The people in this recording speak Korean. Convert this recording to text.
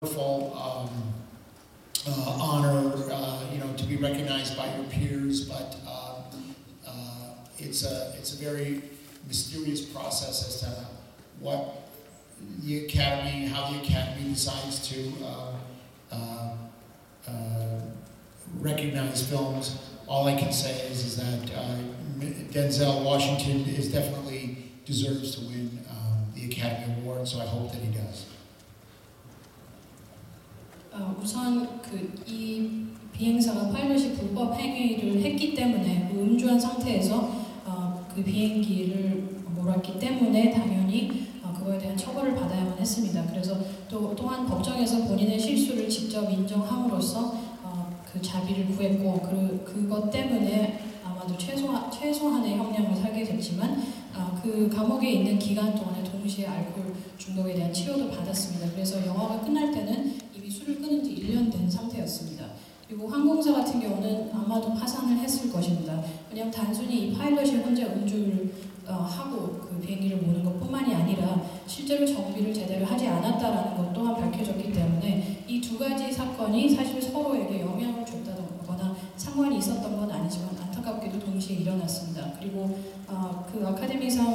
wonderful um, uh, honor, uh, you know, to be recognized by your peers, but um, uh, it's a it's a very mysterious process as to what the academy, how the academy decides to uh, uh, uh, recognize films. All I can say is is that uh, Denzel Washington is definitely deserves to win um, the Academy Award, so I hope that he does. 어, 우선 그 이 비행사가 파일럿이 불법 행위를 했기 때문에 그 음주한 상태에서 어, 그 비행기를 몰았기 때문에 당연히 어, 그거에 대한 처벌을 받아야만 했습니다. 그래서 또 또한 법정에서 본인의 실수를 직접 인정함으로써 어, 그 자비를 구했고 그 그것 때문에 아마도 최소한 최소한의 형량을 살게 됐지만 어, 그 감옥에 있는 기간 동안에 동시에 알코올 중독에 대한 치료도 받았습니다. 그래서 영화가 끝날 때는 이미 술을 끊은 지 1년 된 상태였습니다. 그리고 항공사 같은 경우는 아마도 파산을 했을 것입니다. 왜냐하면 단순히 이 파일럿이 혼자 음주를 어, 하고 그 비행기를 모는 것뿐만이 아니라 실제로 정비를 제대로 하지 않았다라는 것 또한 밝혀졌기 때문에 이 두 가지 사건이 사실 서로에게 영향을 줬다거나 상관이 있었던 건 아니지만 안타깝게도 동시에 일어났습니다. 그리고 어, 그 아카데미상